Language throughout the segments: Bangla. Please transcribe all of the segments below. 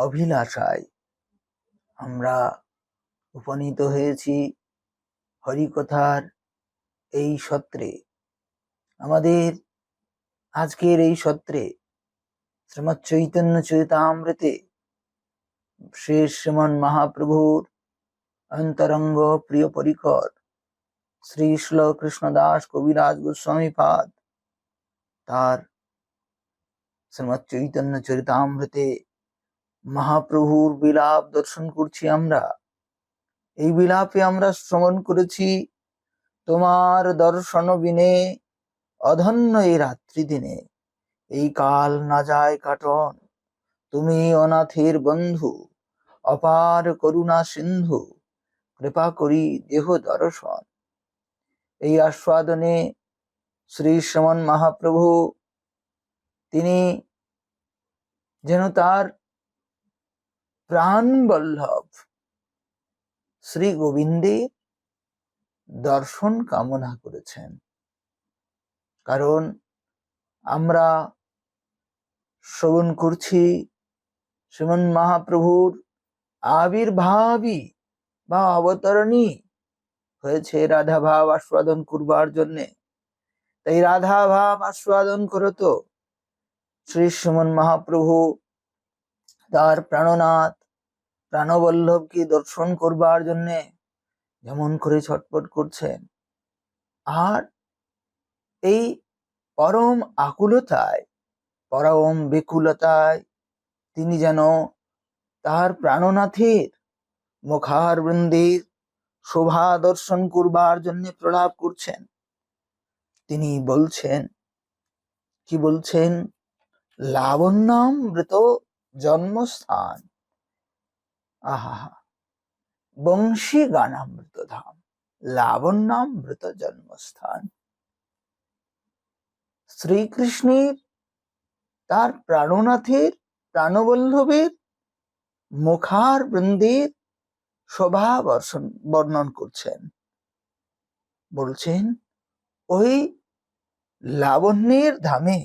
অভিলাষায়। আমরা উপনীত হয়েছি হরিকথার এই সত্রে। আমাদের আজকের এই সত্রে শ্রীমৎ চৈতন্য চৈতামৃতে শ্রী শ্রীমন মহাপ্রভুর অন্তরঙ্গ প্রিয় পরিকর শ্রী শ্ল কৃষ্ণদাস কবিরাজ গোস্বামী পাদ তার শ্রীমৎ চৈতন্য চরিতামৃতে মহাপ্রভুর বিলাপ দর্শন করছি আমরা। এই বিলাপে আমরা শ্রবণ করেছি, তোমার দর্শন বিনে অধন্য এই রাত্রি দিনে। এই কাল না যায় কাটন, তুমি অনাথের বন্ধু, অপার করুণা সিন্ধু, কৃপা করি দেহ দর্শন। এই আস্বাদনে শ্রী শ্রমণ মহাপ্রভু, তিনি যেন তার প্রাণ বল্লভ। শ্রী গোবিন্দের দর্শন কামনা করেছেন। কারণ আমরা শ্রবণ করছি, শ্রীমন মহাপ্রভুর আবির্ভাবই বা অবতরণী হয়েছে রাধা ভাব আস্বাদন করবার জন্যে। তাই রাধা ভাব আস্বাদন করতো শ্রী শ্রীমন মহাপ্রভু তার প্রাণনাথ প্রাণবল্লভকে দর্শন করবার জন্যে যেমন করে ছটপট করছেন? আর এই পরম আকুলতায়, পরম বেকুলতায় তিনি যেন তার প্রাণনাথের মুখার বৃন্দের শোভা দর্শন করবার জন্য প্রলাপ করছেন। তিনি বলছেন, কি বলছেন? লাবণ্যামৃত জন্মস্থান। আহা বংশী গানামৃত ধাম লাবণ্যামৃত জন্মস্থান শ্রীকৃষ্ণের, তার প্রাণনাথের, প্রাণবল্লভের মুখার বৃন্দের শোভা বর্ষণ, বর্ণন করছেন। বলছেন, ওই লাবণ্যের ধামে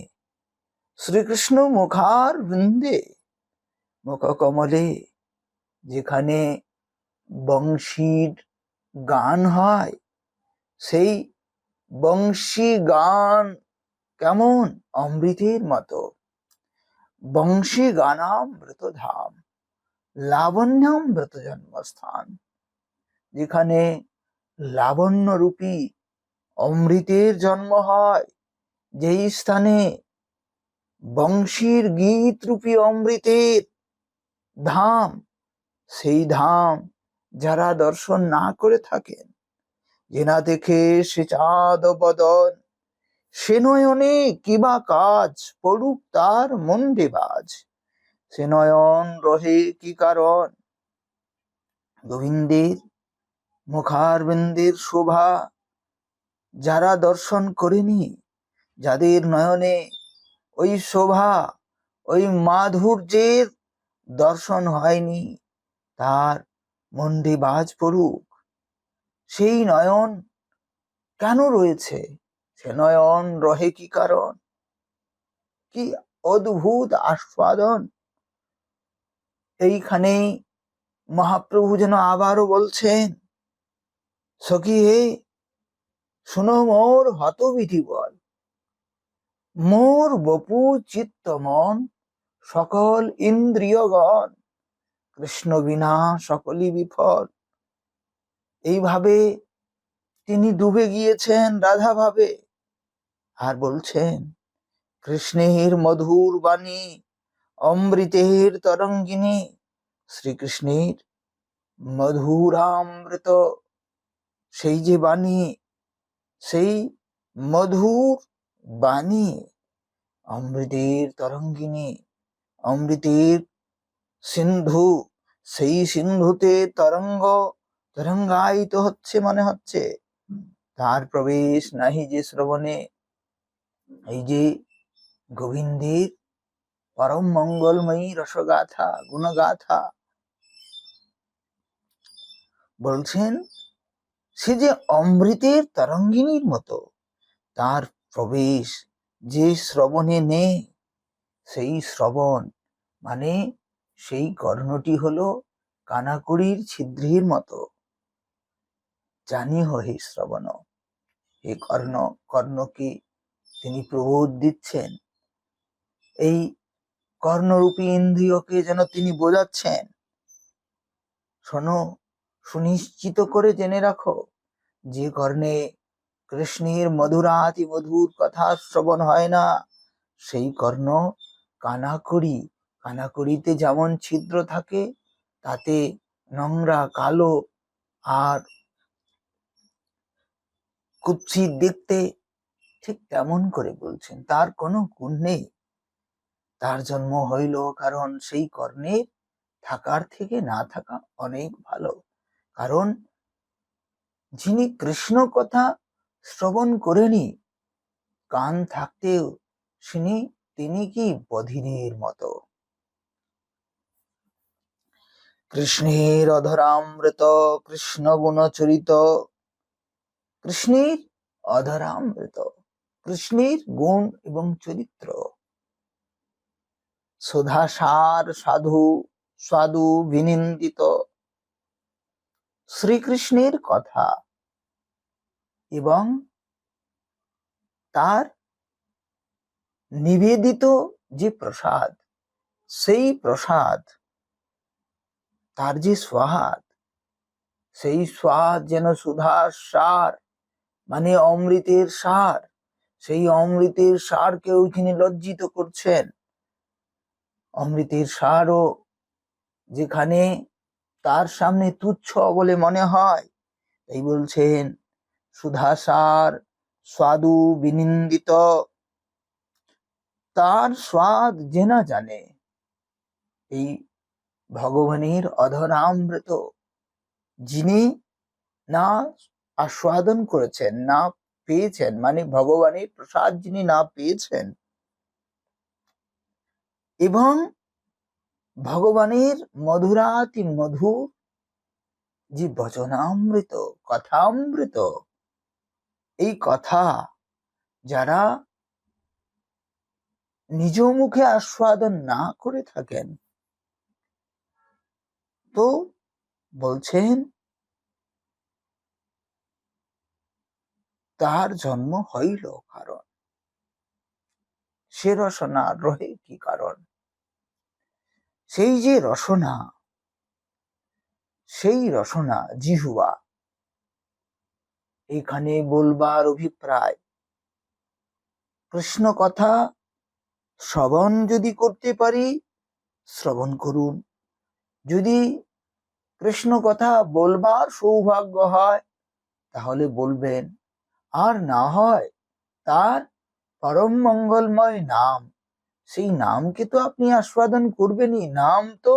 শ্রীকৃষ্ণ মুখার বৃন্দে মুখকমলে যেখানে বংশীর গান হয়, সেই বংশী গান কেমন? অমৃতের মতো। বংশী গানামৃত ধাম লাবণ্যামৃত জন্মস্থান যেখানে লাবণ্য রূপী অমৃতের জন্ম হয়। যেই স্থানে বংশীর গীত রূপী অমৃতের ধাম সেই ধাম যারা দর্শন না করে থাকেন যে না দেখে সে চাঁদ বদন, সে নয়নে কিবা কাজ পড়ুক তার মন্ডে বাজ সে নয়ন রহে কি কারণ? গোবিন্দের মুখার বৃন্দের শোভা যারা দর্শন করেনি, যাদের নয়নে ওই শোভা, ওই মাধুর্যের দর্শন হয়নি তার মন্ডে বাজ পড়ুক। সেই নয়ন কেন রয়েছে? সে নয়ন রহে কি কারণ? কি অদ্ভুত আস্বাদন? এইখানেই মহাপ্রভু যেন আবারও বলছেন, সখী হে শুনো মোর হতবিধি বল। মোর বপু চিত্ত মন সকল ইন্দ্রিয়গণ। কৃষ্ণ বিনা সকলই বিফল। এইভাবে তিনি ডুবে গিয়েছেন রাধা ভাবে আর বলছেন, কৃষ্ণের মধুর বাণী, অমৃতের তরঙ্গিনী, শ্রীকৃষ্ণের মধুরামৃত, সেই যে বাণী, সেই মধুর বাণী, অমৃতের তরঙ্গিনী, অমৃতের সিন্ধু, সেই সিন্ধুতে তরঙ্গ, তরঙ্গায়িত হচ্ছে মনে হচ্ছে তার প্রবেশ নাহি যে শ্রবণে। এই যে গোবিন্দের পরম মঙ্গলময়ী রসগাথা, গুণগাথা। বলছেন, সে যে অমৃতের তরঙ্গিনীর মতো, তার প্রবেশ যে শ্রবণে নেই, সেই শ্রবণ মানে সেই কর্ণটি হল কানাকুড়ির ছিদ্রির মতো। জানি হে শ্রবণ, হে কর্ণ কর্ণকে তিনি প্রবোধ দিচ্ছেন? এই কর্ণরূপী ইন্দ্রিয়কে যেন তিনি বোঝাচ্ছেন? শোনো, সুনিশ্চিত করে জেনে রাখো, যে কর্ণে কৃষ্ণের মধুরাতি মধুর কথা শ্রবণ হয় না। সেই কর্ণ কানাকড়ি কানাকড়িতে যেমন ছিদ্র থাকে, তাতে নোংরা, কালো আর কুৎসিত দেখতে ঠিক তেমন করে বলছেন। তার কোনো গুণ নেই। তার জন্ম হইল কারণ সেই কর্ণের থাকার থেকে না থাকা অনেক ভালো। কারণ যিনি কৃষ্ণ কথা শ্রবণ করেনি, কান থাকতেও তিনি তিনি কি বধিরের মতো? কৃষ্ণের অধরামৃত, কৃষ্ণ গুণচরিত। কৃষ্ণের অধরামৃত, কৃষ্ণের গুণ এবং চরিত্র। সুধাসার সাধু সাধু বিনিন্দিত। শ্রীকৃষ্ণের কথা এবং তার নিবেদিত যে প্রসাদ, সেই প্রসাদ তার যে স্বাদ, সেই স্বাদ যেন সুধার সার মানে অমৃতের সার, সেই অমৃতের সারকেও তিনি লজ্জিত করছেন। অমৃতের সারও যেখানে তার সামনে তুচ্ছ বলে মনে হয়, তাই বলছেন সুধাসার স্বাদু বিনিন্দিত। তার স্বাদ যে না জানে, এই ভগবানের অধরামৃত যিনি না আস্বাদন করেছেন, না পেয়েছেন মানে ভগবানের প্রসাদ যিনি না পেয়েছেন, এবং ভগবানের মধুরাতি মধুর যে বচনামৃত, কথামৃত, এই কথা যারা নিজ মুখে আস্বাদন না করে থাকেন তো বলছেন তার জন্ম হইল কারণ। সে রসনা রহে কি কারণ? সেই যে রসনা, সেই রসনা জিহুয়া, এখানে বলবার অভিপ্রায়। কৃষ্ণ কথা শ্রবণ যদি করতে পারি, শ্রবণ করুন। যদি কৃষ্ণ কথা বলবার সৌভাগ্য হয়। তাহলে বলবেন, আর না হয়, তার পরম মঙ্গলময় নাম। সেই নামকে তো আপনি আস্বাদন করবেনই, নাম তো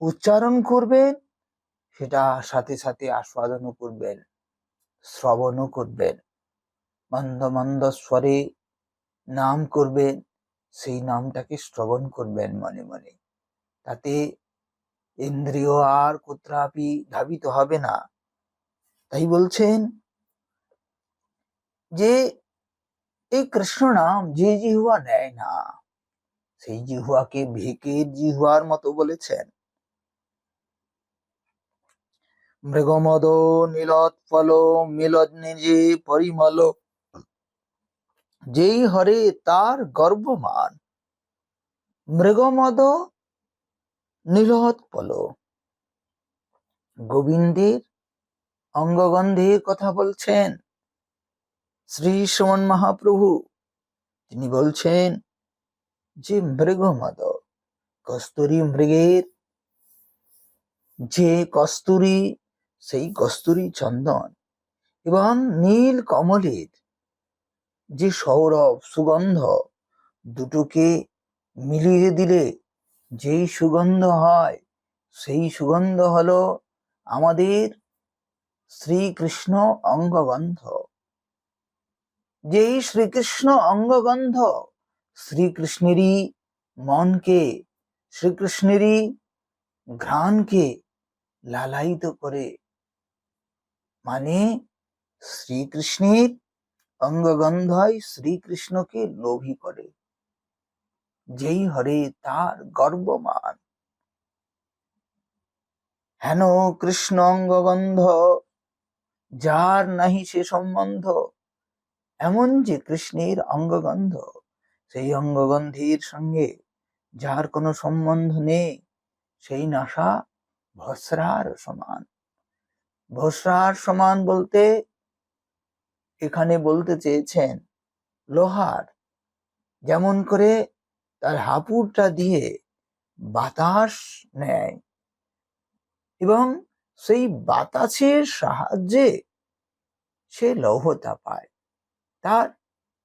উচ্চারণ করবেন, সেটা সাথে সাথে আস্বাদনও করবেন, শ্রবণও করবেন। মন্দ মন্দ স্বরে নাম করবেন, সেই নামটাকে শ্রবণ করবেন মনে মনে। তাতে ইন্দ্রিয় আর কোত্রাপি ধাবিত হবে না। তাই বলছেন যে, এই কৃষ্ণ নাম যে জিহুয়া নেয় না, সেই জিহুয়াকে ভেকের জিহুয়ার মতো বলেছেন। মৃগমদ নীলোৎপল মিলদ নিজে পরিমল, যেই হরে তার গর্বমান মৃগমদ নীলোৎপল গোবিন্দের অঙ্গগন্ধের কথা বলছেন শ্রী সুমন মহাপ্রভু। তিনি বলছেন, যে মৃগমদ কস্তুরী মৃগের যে কস্তুরী, সেই কস্তুরী চন্দন এবং নীল কমলের যে সৌরভ সুগন্ধ, দুটোকে মিলিয়ে দিলে যেই সুগন্ধ হয়, সেই সুগন্ধ হলো আমাদের শ্রীকৃষ্ণ অঙ্গগন্ধ। যেই শ্রীকৃষ্ণ অঙ্গগন্ধ শ্রীকৃষ্ণেরই মনকে, শ্রীকৃষ্ণেরই ঘ্রাণকে লালায়িত করে মানে শ্রীকৃষ্ণের অঙ্গগন্ধই শ্রীকৃষ্ণকে লোভী করে। যেই হরে তার গর্বমান হেন কৃষ্ণ অঙ্গগন্ধ যার নাহি সে সম্বন্ধ, এমন যে কৃষ্ণের অঙ্গগন্ধ, সেই অঙ্গগন্ধির সঙ্গে যার কোনো সম্বন্ধ নেই, সেই নাসা ভস্রার সমান। ভস্রার সমান বলতে, এখানে বলতে চেয়েছেন লোহার। যেমন করে তার হাপুরটা দিয়ে বাতাস নেয় এবং সেই বাতাসের সাহায্যে সে লৌহতা পায়। তার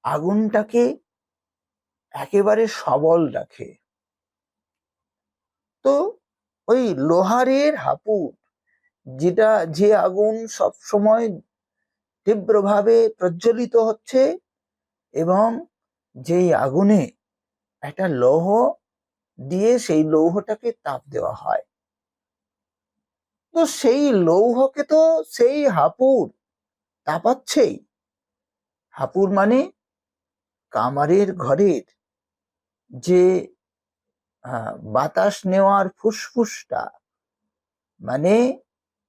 আগুনটাকে একেবারে সবল রাখে। তো ওই লোহারের হাপুর, যেটা, যে আগুন সব সময় তীব্রভাবে প্রজ্বলিত হচ্ছে এবং যেই আগুনে একটা লৌহ দিয়ে সেই লৌহটাকে তাপ দেওয়া হয়। তো সেই লৌহকে তো সেই হাপুর তাপাচ্ছেই। হাপুর মানে কামারের ঘরের যে বাতাস নেওয়ার ফুসফুসটা মানে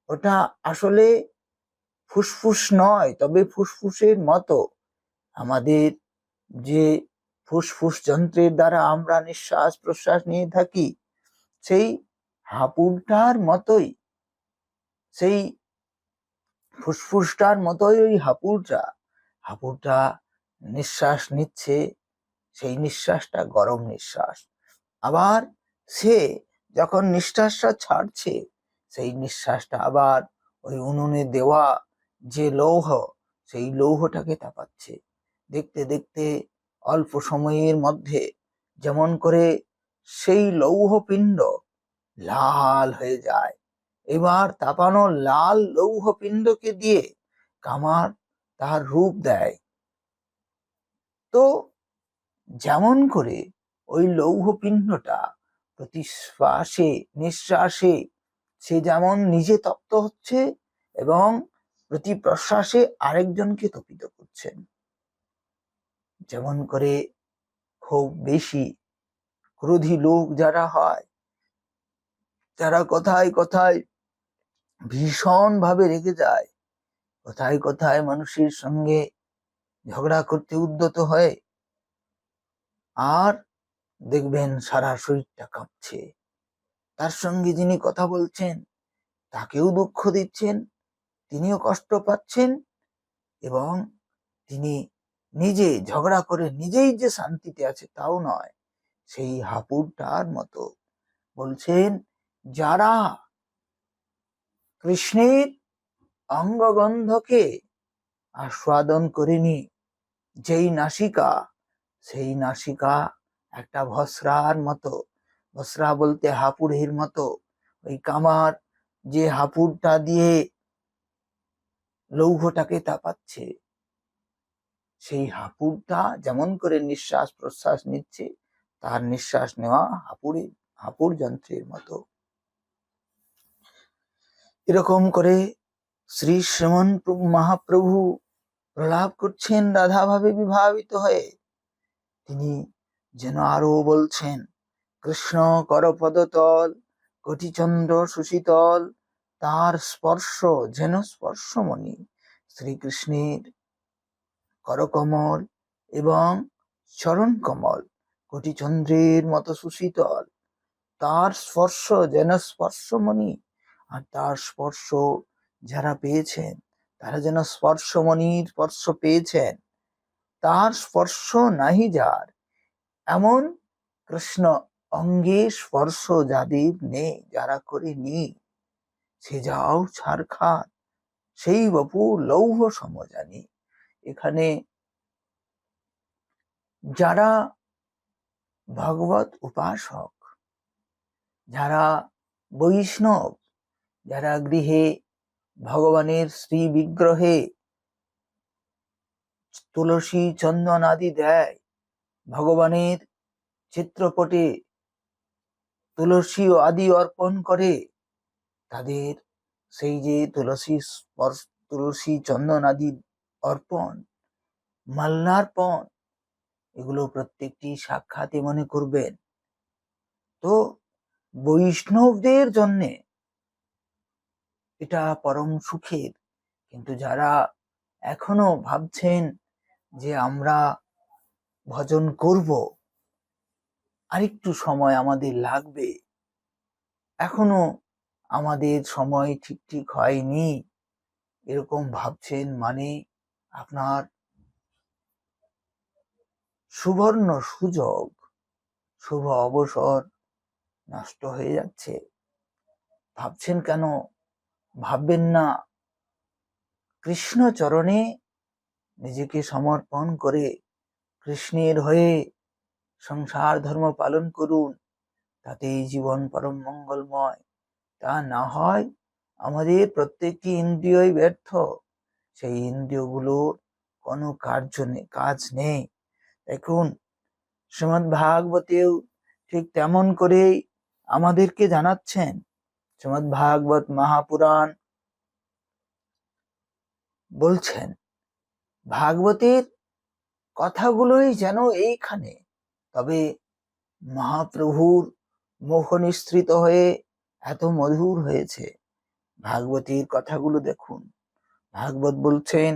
ওটা আসলে ফুসফুস নয়, তবে ফুসফুসের মতো। আমাদের যে ফুসফুস যন্ত্রের দ্বারা আমরা নিঃশ্বাস প্রশ্বাস নিয়ে থাকি। সেই হাপুরটার মতোই, সেই ফুসফুসটার মতোই ওই হাপুরটা হাপুরটা নিঃশ্বাস নিচ্ছে, সেই নিঃশ্বাসটা গরম নিঃশ্বাস। আবার সে যখন নিঃশ্বাসটা ছাড়ছে, সেই নিঃশ্বাসটা আবার ওই উনুনে দেওয়া যে লৌহ, সেই লৌহটাকে তাপাচ্ছে। দেখতে দেখতে অল্প সময়ের মধ্যে যেমন করে সেই লৌহ পিণ্ড লাল হয়ে যায়। এবার তাপানো লাল লৌহ পিণ্ডকে দিয়ে কামার তার রূপ দেয়। তো যেমন করে ওই লৌহ পিণ্ডটা প্রতি নিঃশ্বাসে সে যেমন নিজে তপ্ত হচ্ছে এবং প্রতি প্রশ্বাসে আরেকজনকে তপিত করছেন। যেমন করে খুব বেশি ক্রোধী লোক যারা হয় যারা কথায় কথায় ভীষণ ভাবে রেগে যায়। কথায় কথায় মানুষের সঙ্গে ঝগড়া করতে উদ্যত হয় আর দেখবেন সারা শরীরটা কাঁপছে। তার সঙ্গে যিনি কথা বলছেন, তাকেও দুঃখ দিচ্ছেন, তিনিও কষ্ট পাচ্ছেন এবং তিনি নিজে ঝগড়া করে নিজেই যে শান্তিতে আছে তাও নয়, সেই হাপুরটার মতো। বলছেন, যারা কৃষ্ণের অঙ্গগন্ধকে আস্বাদন করেনি, যেই নাসিকা, সেই নাসিকা একটা ভস্রার মতো, ভস্রা বলতে হাপুরের মতো, ওই কামার যে হাপুরটা দিয়ে লৌহটাকে তাপাচ্ছে। সেই হাপুরটা যেমন করে নিঃশ্বাস প্রশ্বাস নিচ্ছে, তার নিঃশ্বাস নেওয়া হাপুরে, হাপুর যন্ত্রের মতো। এরকম করে শ্রী প্রভু মহাপ্রভু প্রলাপ করছেন রাধা ভাবে বিভাবিত হয়ে। তিনি যেন আরও বলছেন, কৃষ্ণ করপদতল, কটিচন্দ্র সুশীতল, তার স্পর্শ যেন স্পর্শমণি শ্রীকৃষ্ণের করকমল এবং চরণ কমল কোটিচন্দ্রের মতো সুশীতল। তার স্পর্শ যেন স্পর্শমণি, আর তার স্পর্শ যারা পেয়েছেন, তারা যেন স্পর্শমণির স্পর্শ পেয়েছেন। তার স্পর্শ নাহি যার, এমন কৃষ্ণ অঙ্গে স্পর্শ যাদের নেই, যারা করে নি সে যাও ছাড়খার সেই বপু লৌহ সমজানি। এখানে যারা ভগবত উপাসক, যারা বৈষ্ণব, যারা গৃহে ভগবানের শ্রী বিগ্রহে তুলসী চন্দন আদি দেয়, ভগবানের চিত্রপটে তুলসী আদি অর্পণ করে, তাদের সেই যে তুলসী তুলসী চন্দন আদি অর্পণ মাল্যার্পণ এগুলো প্রত্যেকটি সাক্ষাতে মনে করবেন। তো বৈষ্ণবদের জন্যে এটা পরম সুখের। কিন্তু যারা এখনও ভাবছেন যে আমরা ভজন করব, আরেকটু সময় আমাদের লাগবে। এখনও আমাদের সময় ঠিক ঠিক হয়নি। এরকম ভাবছেন মানে আপনার সুবর্ণ সুযোগ, শুভ অবসর নষ্ট হয়ে যাচ্ছে। ভাবছেন কেন? ভাববেন না। কৃষ্ণ চরণে নিজেকে সমর্পণ করে কৃষ্ণের হয়ে সংসার ধর্ম পালন করুন। তাতেই জীবন পরম মঙ্গলময়। তা না হয় আমাদের প্রত্যেকটি ইন্দ্রিয়ই ব্যর্থ। সেই ইন্দ্রিয়গুলোর কোনো কার্য নেই কাজ নেই। দেখুন শ্রীমৎ ভাগবতেও ঠিক তেমন করেই আমাদেরকে জানাচ্ছেন। শ্রীমৎ ভাগবত মহাপুরাণ বলছেন, ভাগবতের কথাগুলোই যেন এইখানে। তবে মহাপ্রভুর মুখ হয়ে এত মধুর হয়েছে। ভাগবতীর কথাগুলো দেখুন। ভাগবত বলছেন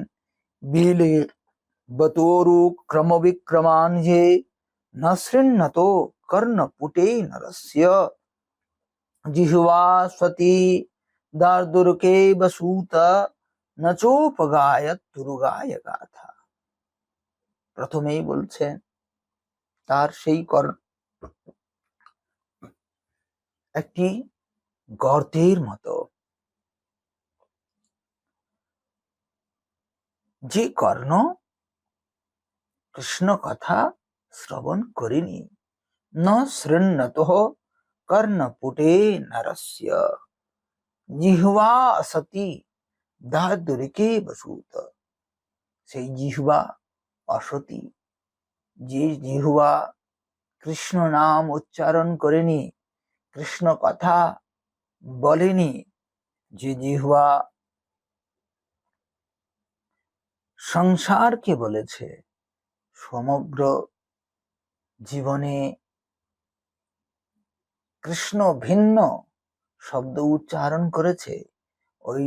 বিলের বতোরু ক্রমবিক্রমান যে ন শৃণ্যত কর্ণপুটে নরস্য জিহ্বা স্বতি দার্দুরকে বসূত নচোপগায়ত তুরুগায় গাথা প্রথমেই বলছেন তার সেই কর একটি গর্তের মতো। যে কর্ণ কৃষ্ণ কথা শ্রবণ করিনি, ন শৃণ্যত কর্ণপুটে নরস্য। জিহ্বা সতি দাদুরিকে বসুত। সেই জিহ্বা অসতী। যে জিহ্বা কৃষ্ণ নাম উচ্চারণ করেনি কৃষ্ণ কথা বলেনি, যে জিহ্বা সংসারকে বলেছে, সমগ্র জীবনে কৃষ্ণ ভিন্ন শব্দ উচ্চারণ করেছে। ওই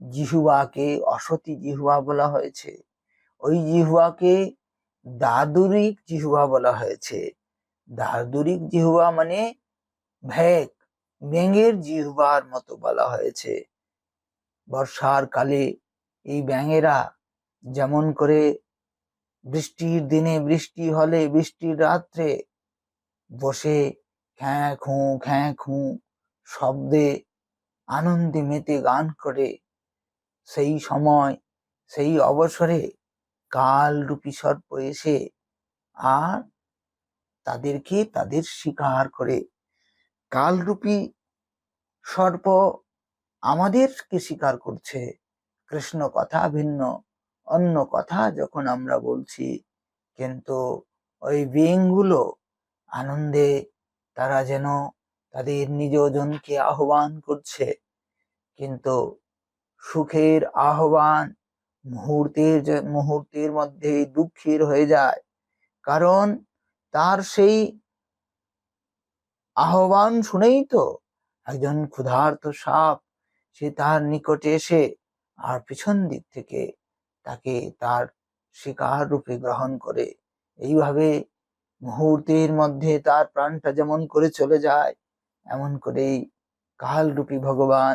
জিহুয়াকে অসতী জিহুয়া বলা হয়েছে। ওই জিহুয়াকে দাদুরিক জিহুয়া বলা হয়েছে। দাদুরিক জিহুয়া মানে ভ্যাক ব্যাঙের জিহুয়ার মতো বলা হয়েছে। বর্ষার কালে এই ব্যাঙেরা যেমন করে বৃষ্টির দিনে, বৃষ্টি হলে, বৃষ্টির রাত্রে বসে খ্যাঁ খুঁ খ্যাঁ খুঁ শব্দে আনন্দে মেতে গান করে। সেই সময়, সেই অবসরে কাল রূপী সর্প এসে আর তাদেরকে তাদের শিকার করে। কালরূপী সর্প আমাদেরকে শিকার করছে। কৃষ্ণ কথা ভিন্ন। অন্য কথা যখন আমরা বলছি, কিন্তু ওই বিংগুলো আনন্দে তারা যেন তাদের নিজ নিজজনকে আহ্বান করছে, কিন্তু সুখের আহ্বান মুহূর্তের মুহূর্তের মধ্যে দুঃখের হয়ে যায়। কারণ তার সেই আহ্বান শুনেই তো একজন ক্ষুধার্ত সাপ, সে তার নিকটে এসে আর পিছন দিক থেকে তাকে তার শিকার রূপে গ্রহণ করে। এইভাবে মুহূর্তের মধ্যে তার প্রাণটা যেমন করে চলে যায়, এমন করেই কালরূপী ভগবান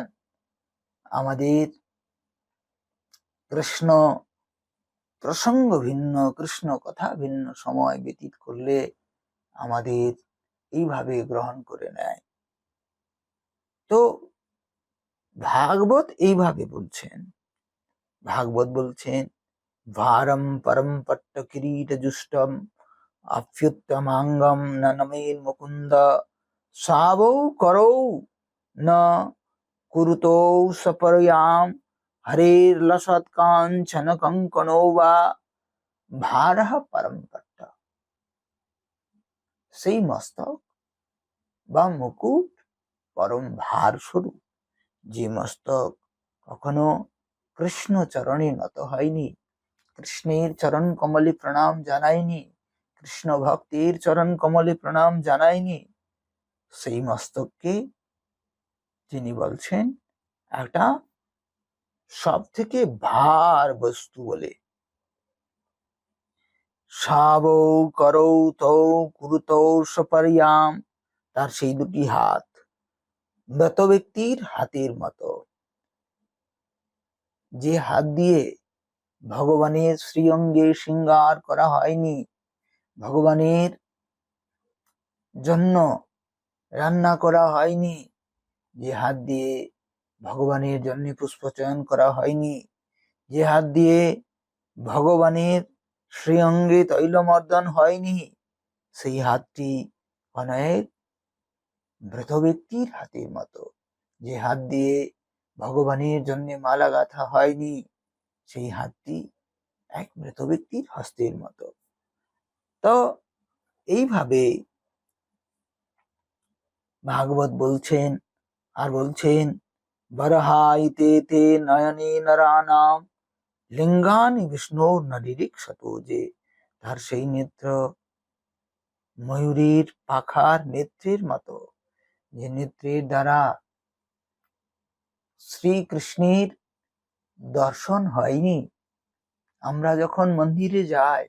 আমাদের কৃষ্ণ প্রসঙ্গ ভিন্ন, কৃষ্ণ কথা ভিন্ন সময় ব্যতীত করলে আমাদের এইভাবে গ্রহণ করে নেয়। তো ভাগবত এইভাবে বলছেন ভাগবত বলছেন, ভারম পরম পট্ট কিরীট জুষ্টম অভ্যুত্তমাঙ্গম ন নমেন মুকুন্দ, সাবৌ করৌ ন কুরুতৌ সপরয়াম হরের লসৎ কাঞ্চন কঙ্কণো বা ভারহ পরম পট্ট। সেই মস্তক বা মুকুট পরম ভার স্বরূপ। যে মস্তক কখনো কৃষ্ণ চরণে নত হয়নি কৃষ্ণের চরণ কমলে প্রণাম জানায়নি কৃষ্ণ ভক্তির চরণ কমলে প্রণাম জানায়নি সেই মস্তককে তিনি বলছেন একটা সব থেকে ভার বস্তু বলে সাবৌ করৌ তৌ কুরুতৌ সপরিয়াম তার সেই দুটি হাত মৃত ব্যক্তির হাতের মতো যে হাত দিয়ে ভগবানের শ্রীঅঙ্গে শৃঙ্গার করা হয়নি, ভগবানের জন্য রান্না করা হয়নি, যে হাত দিয়ে ভগবানের জন্য পুষ্পচয়ন করা হয়নি, যে হাত দিয়ে ভগবানের শ্রীঅঙ্গে তৈলমর্দন হয়নি, সেই হাতটি অনেক মৃত ব্যক্তির হাতের মতো, যে হাত দিয়ে ভগবানের জন্য মালা গাঁথা হয়নি। সেই হাতটি এক মৃত ব্যক্তির হস্তের মতো। তো এইভাবে ভাগবত বলছেন আর বলছেন বরহাইতে তে নয়নে নরানাম, লিঙ্গানি বিষ্ণু নরিরিক্ষত যে তার সেই নেত্র ময়ূরীর পাখার নেত্রের মতো, যে নেত্রের দ্বারা শ্রীকৃষ্ণের দর্শন হয়নি। আমরা যখন মন্দিরে যাই,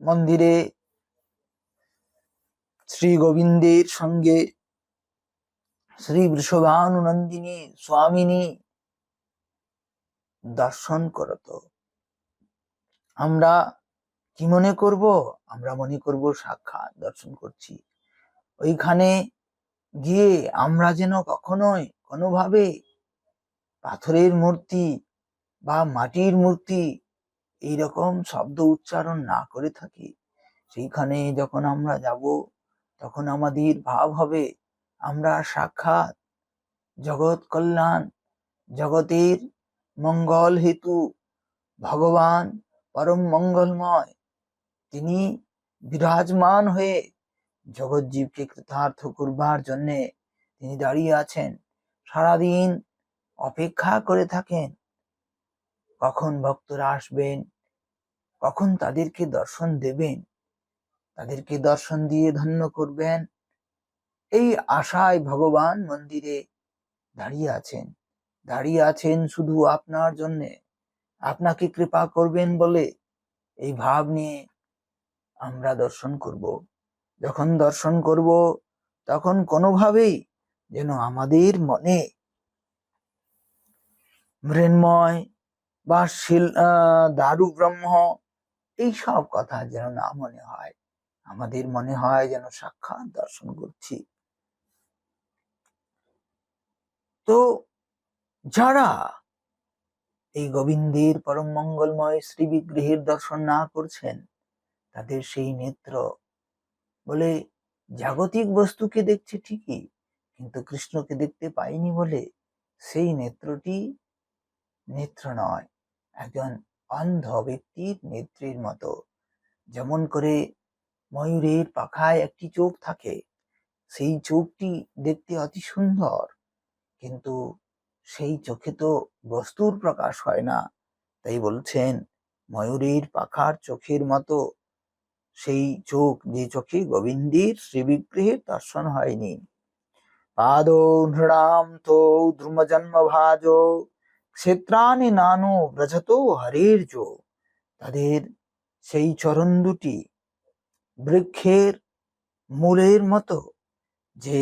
মন্দিরে শ্রী গোবিন্দের সঙ্গে শ্রী বৃষভানুনন্দিনী স্বামিনী দর্শন করত আমরা কি মনে করব? আমরা মনে করব সাক্ষাৎ দর্শন করছি। ওইখানে গিয়ে আমরা যেন কখনোই কোনোভাবে পাথরের মূর্তি বা মাটির মূর্তি, এইরকম শব্দ উচ্চারণ না করে থাকি। সেইখানে যখন আমরা যাব, তখন আমাদের ভাব হবে, আমরা সাক্ষাৎ। জগৎ কল্যাণ, জগতের মঙ্গল হেতু, ভগবান পরম মঙ্গলময়। তিনি বিরাজমান হয়ে জগৎজীবকে কৃতার্থ করবার জন্যে তিনি দাঁড়িয়ে আছেন। সারাদিন অপেক্ষা করে থাকেন। কখন ভক্তরা আসবেন? কখন তাদেরকে দর্শন দেবেন? তাদেরকে দর্শন দিয়ে ধন্য করবেন? এই আশায় ভগবান মন্দিরে দাঁড়িয়ে আছেন। দাঁড়িয়ে আছেন শুধু আপনার জন্যে। আপনাকে কৃপা করবেন বলে এই ভাব নিয়ে আমরা দর্শন করব। যখন দর্শন করব, তখন কোনোভাবেই যেন আমাদের মনে মৃন্ময় বা শিল দারু ব্রহ্ম, এইসব কথা যেন না মনে হয়। আমাদের মনে হয় যেন সাক্ষাৎ দর্শন করছি। তো যারা এই গোবিন্দের পরম মঙ্গলময় শ্রী বিগ্রহের দর্শন না করছেন, তাদের সেই নেত্র বলে জাগতিক বস্তুকে দেখছে ঠিকই, কিন্তু কৃষ্ণকে দেখতে পাইনি বলে সেই নেত্রটি নেত্র নয়, একজন অন্ধ ব্যক্তির নেত্রীর মতো। যেমন করে ময়ূরের পাখায় একটি চোখ থাকে, সেই চোখটি দেখতে অতি সুন্দর। কিন্তু সেই চোখে তো বস্তুর প্রকাশ হয় না, তাই বলছেন, ময়ূরের পাখার চোখের মতো সেই চোখ যে চোখে গোবিন্দের শ্রীবিগ্রহের দর্শন হয়নি। পাদ নৃণাম তো দ্রুমজন্ম ভাজ ক্ষেত্রানি নানো ব্রজত হরের জো তাদের সেই চরণ দুটি বৃক্ষের মূলের মতো যে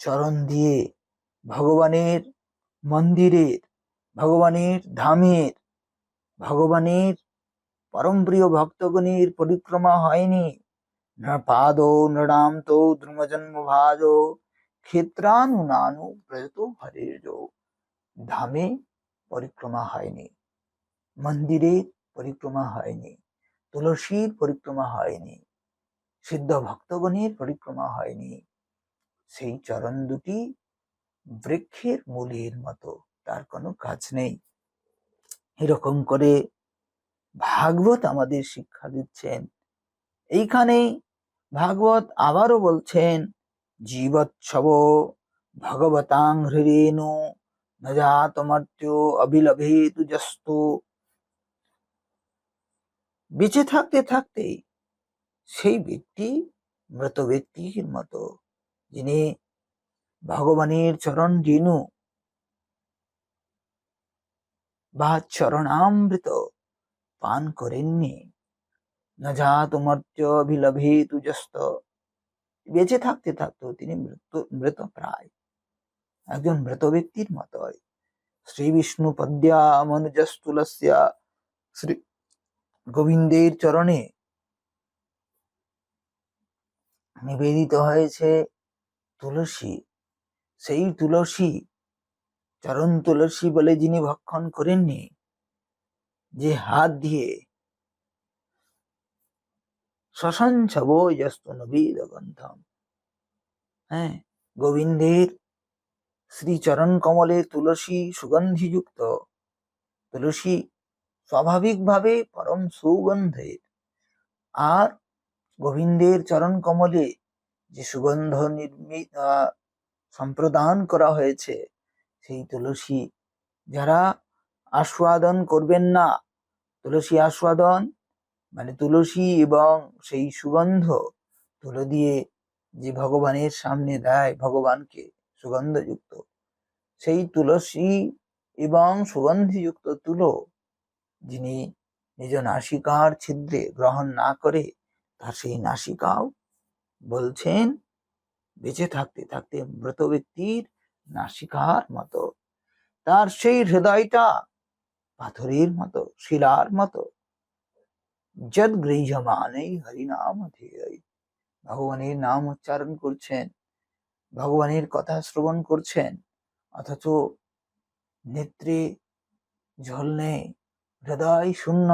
চরণ দিয়ে ভগবানের মন্দিরের, ভগবানের ধামের, ভগবানের পরম প্রিয় ভক্তগণের পরিক্রমা হয়নি। না পাদ নৃণাম তো দ্রুমজন্ম ভাজ ক্ষেত্রানু নানু ব্রজত হরের জো ধামে পরিক্রমা হয়নি, মন্দিরে পরিক্রমা হয়নি, তুলসীর পরিক্রমা হয়নি, সিদ্ধ ভক্তগণের পরিক্রমা হয়নি, সেই চরণ দুটি বৃক্ষের মূলের মতো, তার কোনো কাজ নেই। এরকম করে ভাগবত আমাদের শিক্ষা দিচ্ছেন। এইখানেই ভাগবত আবারও বলছেন জীবৎসব ভগবতাং হৃরেণু নজাতমর্ত্য অবিলভেতু জস্তু বেঁচে থাকতে থাকতেই সেই ব্যক্তি মৃত ব্যক্তির মতো, যিনি ভগবানের চরণ রেণু বা চরণামৃত পান করেননি। না যা তোমার্য অভিলভে তুজস্ত বেঁচে থাকতে থাকতেও তিনি মৃত্যু, মৃত প্রায়। একজন মৃত ব্যক্তির মতোই। শ্রী বিষ্ণু পদ্যা মনুজস্তুলস্যা শ্রী গোবিন্দের চরণে নিবেদিত হয়েছে তুলসী। সেই তুলসী, চরণ তুলসী বলে যিনি ভক্ষণ করেননি, যে হাত দিয়ে শ্মশান ছব যস্তু নবীদ গন্ধম হ্যাঁ গোবিন্দের শ্রী চরণ কমলে তুলসী সুগন্ধিযুক্ত। তুলসী স্বাভাবিকভাবে পরম সুগন্ধের। আর গোবিন্দের চরণ কমলে যে সুগন্ধ নির্মিত সম্প্রদান করা হয়েছে, সেই তুলসী যারা আস্বাদন করবেন না, তুলসী আস্বাদন মানে তুলসী এবং সেই সুগন্ধ তুলো দিয়ে যে ভগবানের সামনে দেয় ভগবানকে সুগন্ধযুক্ত, সেই তুলসী এবং সুগন্ধিযুক্ত তুলো যিনি নিজ নাসিকার ছিদ্রে গ্রহণ না করে তার সেই নাসিকাও বলছেন, বেঁচে থাকতে থাকতে মৃত ব্যক্তির নাসিকার মতো, তার সেই হৃদয়টা পাথরের মতো, শিলার মতো যদ গৃহমানেই হরিনাম ভগবানের নাম উচ্চারণ করছেন ভগবানের কথা শ্রবণ করছেন অথচ নেত্রে জল নেই হৃদয় শূন্য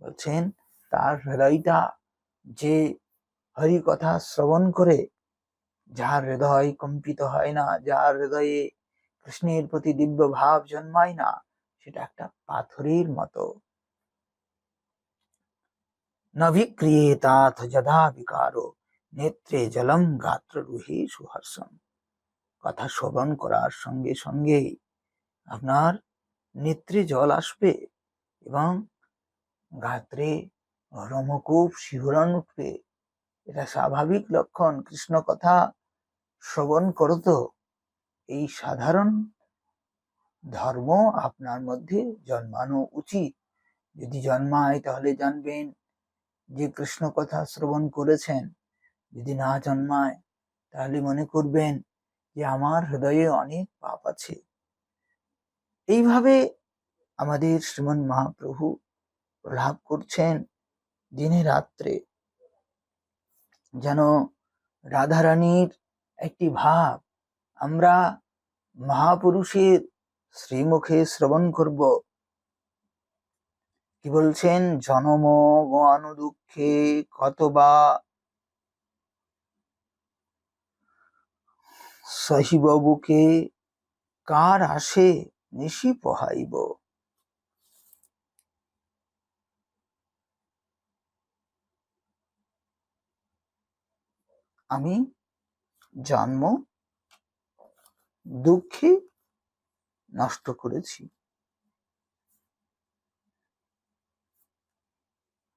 বলছেন তার হৃদয়টা যে হরি কথা শ্রবণ করে যার হৃদয় কম্পিত হয় না, যার হৃদয়ে কৃষ্ণের প্রতি দিব্য ভাব জন্মায় না, সেটা একটা পাথরের মতো। নভিক্রিয়েতাথ যদা বিকারো নেত্রে জলম গাত্র রুহে সুহর্ষম কথা শ্রবণ করার সঙ্গে সঙ্গে আপনার নেত্রে জল আসবে এবং গাত্রে রমকূপ শিহরণ উঠবে। এটা স্বাভাবিক লক্ষণ। কৃষ্ণ কথা শ্রবণ করতো। এই সাধারণ ধর্ম আপনার মধ্যে জন্মানো উচিত। যদি জন্মায় তাহলে জানবেন যে কৃষ্ণ কথা শ্রবণ করেছেন, যদি না জন্মায়, তাহলে মনে করবেন যে আমার হৃদয়ে অনেক পাপ আছে। এইভাবে আমাদের শ্রীমন মহাপ্রভু প্রলাপ করছেন দিনে রাত্রে। যেন রাধারানীর একটি ভাব আমরা মহাপুরুষের শ্রীমুখে শ্রবণ করব। কি বলছেন? জনম গণ দুঃখে কতবা? সহিব বুকে কার আসে নিশি পোহাইব? আমি জন্ম দুঃখে নষ্ট করেছি।